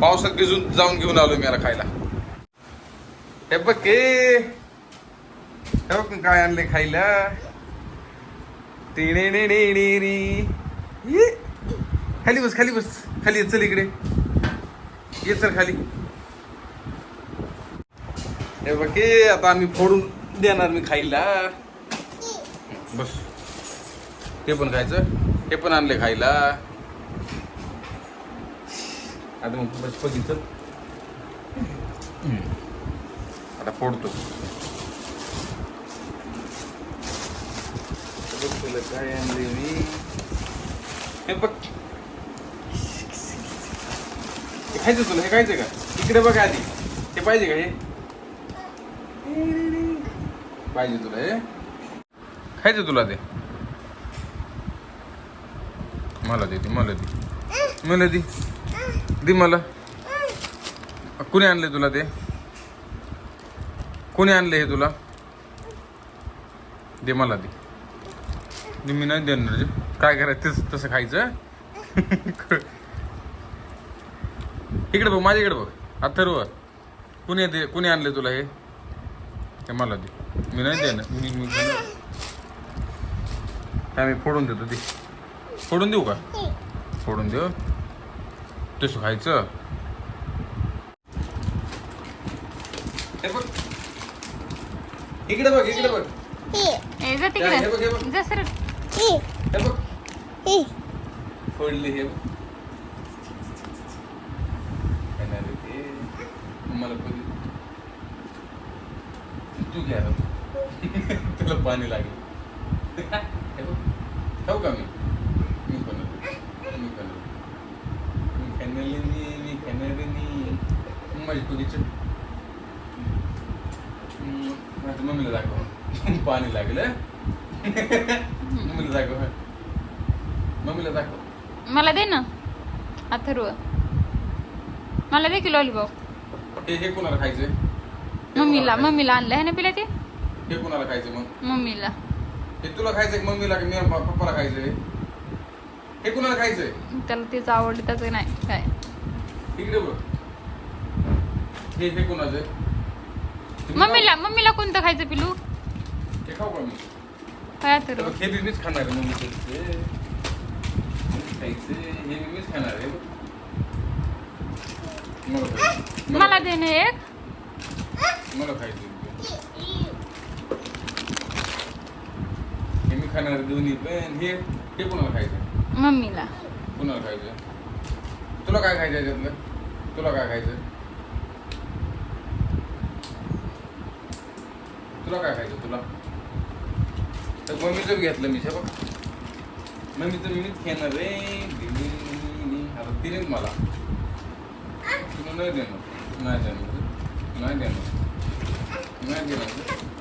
पावसात भिजून जाऊन घेऊन आलो मी याला खायला. हे बघ के. हे बघ काय आणले खायला. टिणे ये. खाली बस खाली बस. खाली चल इकडे. ये चल खाली. हे बघ के आता आम्ही फोडून देणार मी खायला. बस. ते पण खायचं. हे पण आणले खायला. आता मग बस बघितलं. आता फोडतो. काय आणले मी. हे बघ. खायचं तुला हे खायचं का? इकडे बघ आधी. हे पाहिजे का हे? पाहिजे तुला हे. खायचं तुला ते. मला दे दे मला दे. मला दे. दे मला. कुणी आणले तुला ते? कोणी आणले हे तुला? दे मला दे. मी नाही देणार. काय करायचं? तसं तसं खायचं इकडे बघ माझ्याकडे बघ. अथर्व कुणी दे कुणी आणले तुला हे? हे मला दे. मी नाही देणार. मी मी. काय मी फोडून देतो दे. फोडून देऊ का? फोडून देऊ? तसं खायचं हे बघ. इकडे बघ इकडे बघ. ए जा हे बघ, हे बघ. तिकडे जा सर हे बघ. फोडली हे बघ. काय नाही रे ते. मला कधी तू घ्या आता. तुला पाणी लागेल. हे बघ. खाऊ का मी पण मी पण मी खाणारी नी मी खाणारी नी माझी बगीचं माझ्या मम्मीला दाखव. पाणी लागेल? मम्मीला दाखव. मम्मीला दाखव. मला दे ना. अथर्व. मला दे की लॉलीपॉप हे हे कोणाला खायचंय? मम्मीला मम्मीला आणलं आहे ना पिला ते? हे कोणाला खायचं मग? मम्मीला. हे तुला खायचंय का? मम्मीला की? मी पप्पाला खायचंय? हे कोणाला खायचंय? त्याला तेच आवडलं त्याचं नाही काय? बघ. हे हे कोणाचं? आहे? मम्मीला मम्मीला कोणतं खायचं पिलू? हे खाऊ का मी? काय अथर्व हे बी मीच खाणार आहे मम्मीचं हे खायचं हे बी मीच खाणार आहे. बघ. मला खायचं. मला दे ना एक. मला खायचं हे मी खाणार दोन्ही पण हे हे कोणाला खायचं मम्मीला. कुणाला खायचं तुला काय खायचं याच्यातलं? तुला काय खायचं तुला काय खायचं तुला? तर मम्मीचं घेतलं मी बघ. मम्मीचं मीच घेणार रे. आता तिनेच मला. तुला नाही देणार. नाही देणार. नाही देणार. नाही देणार.